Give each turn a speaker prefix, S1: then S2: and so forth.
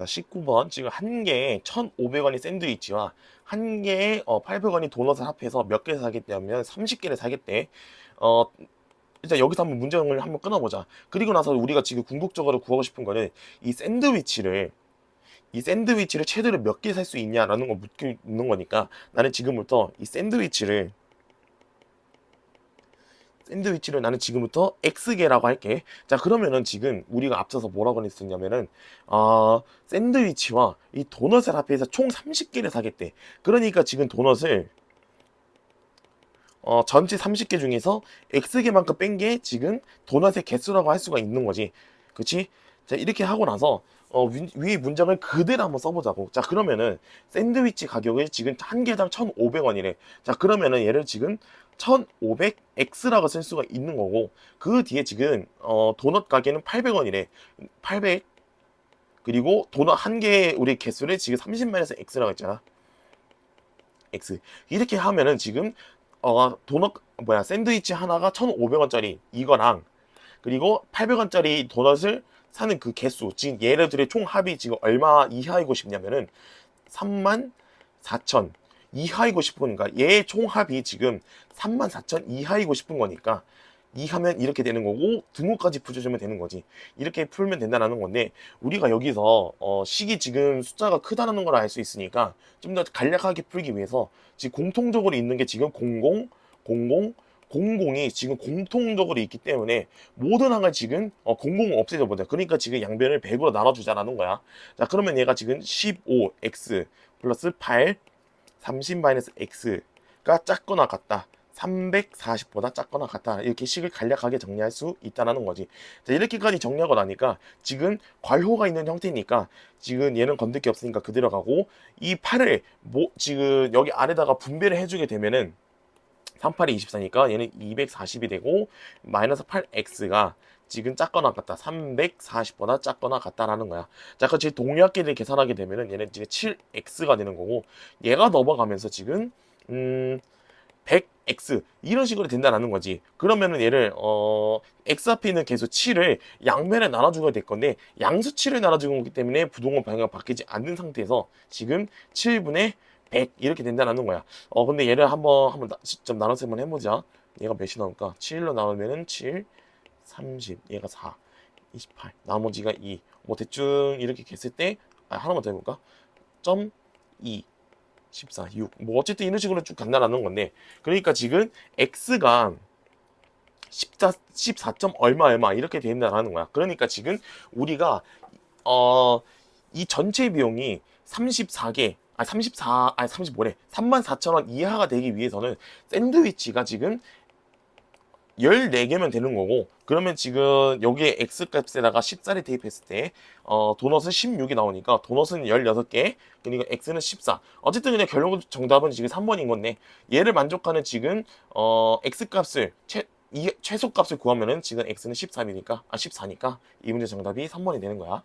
S1: 자, 19번. 지금 한 개에 1,500원이 샌드위치와 한 개에 어, 800원이 도넛을 합해서 몇 개를 사겠다면 30개를 사겠대. 어, 일단 여기서 한번 문제를 한번 끊어보자. 그리고 나서 우리가 지금 궁극적으로 구하고 싶은 거는 이 샌드위치를 이 샌드위치를 최대로 몇 개 살 수 있냐라는 거 묻는 거니까 나는 지금부터 이 샌드위치를 샌드위치를 나는 지금부터 X개라고 할게. 자, 그러면은 지금 우리가 앞서서 뭐라고 했었냐면은, 어, 샌드위치와 이 도넛을 합해서 총 30개를 사겠대. 그러니까 지금 도넛을, 어, 전체 30개 중에서 X개만큼 뺀 게 지금 도넛의 개수라고 할 수가 있는 거지. 그치? 자, 이렇게 하고 나서, 어, 위, 위에 문장을 그대로 한번 써보자고. 자, 그러면은, 샌드위치 가격이 지금 한 개당 1,500원이래. 자, 그러면은 얘를 지금 1,500X라고 쓸 수가 있는 거고, 그 뒤에 지금, 어, 도넛 가게는 800원이래. 800. 그리고 도넛 한 개의 우리 개수를 지금 30만에서 X라고 했잖아. X. 이렇게 하면은 지금, 어, 도넛, 뭐야, 샌드위치 하나가 1,500원짜리 이거랑, 그리고 800원짜리 도넛을 사는 그 개수, 지금 얘네들의 총 합이 지금 얼마 이하이고 싶냐면은 3만 4천 이하이고 싶으니까 얘 총합이 지금 3만 4천 이하이고 싶은 거니까 이하면 이렇게 되는 거고 등호까지 붙여주면 되는 거지 이렇게 풀면 된다는 건데 우리가 여기서 어 식이 지금 숫자가 크다는 걸 알 수 있으니까 좀 더 간략하게 풀기 위해서 지금 공통적으로 있는 게 지금 00, 00, 00이 지금 공통적으로 있기 때문에 모든 항을 지금 어, 00을 없애줘 보자. 그러니까 지금 양변을 100으로 나눠주자라는 거야. 자, 그러면 얘가 지금 15x 플러스 8, 30 마이너스 x가 작거나 같다. 340보다 작거나 같다. 이렇게 식을 간략하게 정리할 수 있다는 거지. 자, 이렇게까지 정리하고 나니까 지금 괄호가 있는 형태니까 지금 얘는 건들 게 없으니까 그대로 가고 이 8을 뭐 지금 여기 아래다가 분배를 해주게 되면은 38이 24니까 얘는 240이 되고 마이너스 8x가 지금 작거나 같다. 340보다 작거나 같다라는 거야. 자, 그렇지 동약끼리 계산하게 되면은 얘는 지금 7x가 되는 거고 얘가 넘어가면서 지금 음 100x 이런 식으로 된다라는 거지. 그러면은 얘를 어 x 앞에 있는 개수 7을 양면에 나눠주게 될 건데 양수치를 나눠주는 거기 때문에 부동호 방향이 바뀌지 않는 상태에서 지금 7분의 100 이렇게 된다는 거야. 어 근데 얘를 한번 한번 나- 직접 나눠서 한번 해보자. 얘가 몇이 나올까? 7로 나누면은 7, 30, 얘가 4, 28, 나머지가 2. 뭐 대충 이렇게 했을 때 아, 하나만 더 해볼까? 점 2, 14, 6. 뭐 어쨌든 이런 식으로 쭉 간다라는 건데 그러니까 지금 x가 14, 14점 얼마 얼마 이렇게 된다라는 거야. 그러니까 지금 우리가 어 이 전체 비용이 34개 아 34, 아니 35래. 34,000원 이하가 되기 위해서는 샌드위치가 지금 14개면 되는 거고 그러면 지금 여기에 X값에다가 14를 대입했을 때 어, 도넛은 16이 나오니까 도넛은 16개 그러니까 X는 14 어쨌든 그냥 결론 정답은 지금 3번인 건데 얘를 만족하는 지금 어, X값을 최, 이 최소값을 구하면은 지금 X는 13이니까 아 14니까 이 문제 정답이 3번이 되는 거야